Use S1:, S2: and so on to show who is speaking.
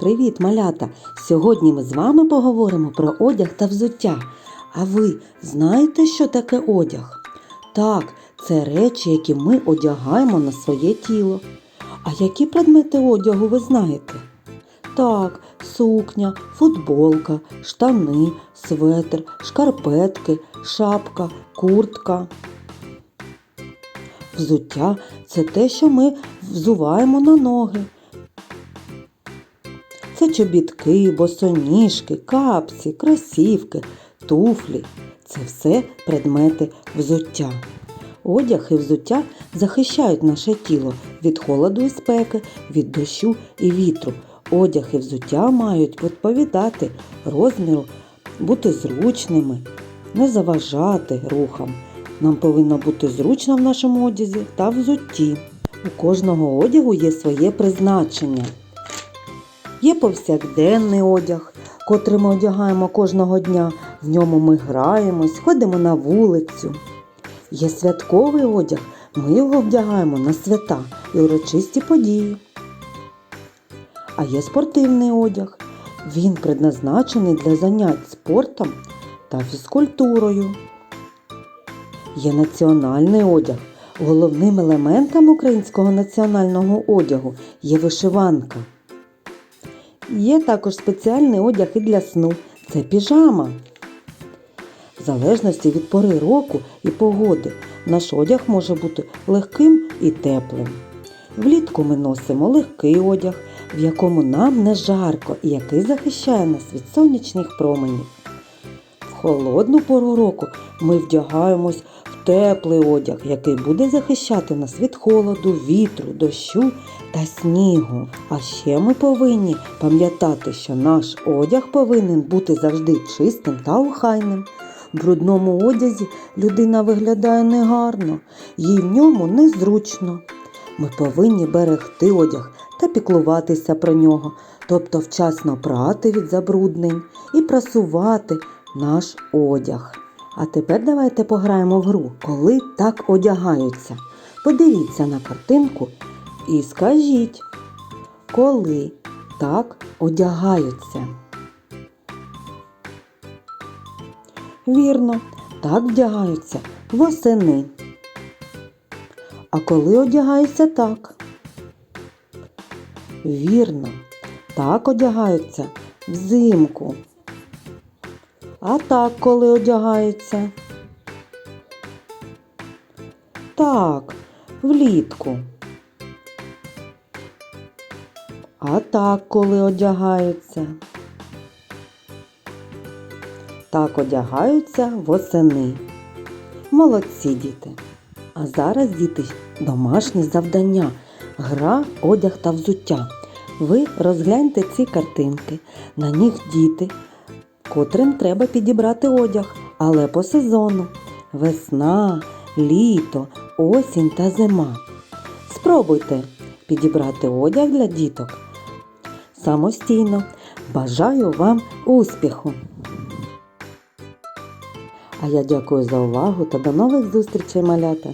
S1: Привіт, малята! Сьогодні ми з вами поговоримо про одяг та взуття. А ви знаєте, що таке одяг? Так, це речі, які ми одягаємо на своє тіло. А які предмети одягу ви знаєте? Так, сукня, футболка, штани, светр, шкарпетки, шапка, куртка. Взуття це те, що ми взуваємо на ноги. Це чобітки, босоніжки, капці, кросівки, туфлі. Це все предмети взуття. Одяг і взуття захищають наше тіло від холоду і спеки, від дощу і вітру. Одяг і взуття мають відповідати розміру, бути зручними, не заважати рухам. Нам повинно бути зручно в нашому одязі та взутті. У кожного одягу є своє призначення. Є повсякденний одяг, котрий ми одягаємо кожного дня. В ньому ми граємось, ходимо на вулицю. Є святковий одяг, ми його вдягаємо на свята і урочисті події. А є спортивний одяг. Він предназначений для занять спортом та фізкультурою. Є національний одяг. Головним елементом українського національного одягу є вишиванка. Є також спеціальний одяг і для сну це піжама. В залежності від пори року і погоди наш одяг може бути легким і теплим. Влітку ми носимо легкий одяг, в якому нам не жарко і який захищає нас від сонячних променів. В холодну пору року ми вдягаємось теплий одяг, який буде захищати нас від холоду, вітру, дощу та снігу. А ще ми повинні пам'ятати, що наш одяг повинен бути завжди чистим та охайним. В брудному одязі людина виглядає негарно, їй в ньому незручно. Ми повинні берегти одяг та піклуватися про нього, тобто вчасно прати від забруднень і прасувати наш одяг. А тепер давайте пограємо в гру, коли так одягаються. Подивіться на картинку і скажіть, коли так одягаються. Вірно, так вдягаються восени. А коли одягаються так? Вірно, так одягаються взимку. А так, коли одягаються? Так, влітку. А так, коли одягаються? Так одягаються восени. Молодці діти. А зараз, діти, домашні завдання. Гра, одяг та взуття. Ви розгляньте ці картинки. На них діти, котрим треба підібрати одяг, але по сезону. Весна, літо, осінь та зима. Спробуйте підібрати одяг для діток самостійно. Бажаю вам успіху! А я дякую за увагу та до нових зустрічей, малята!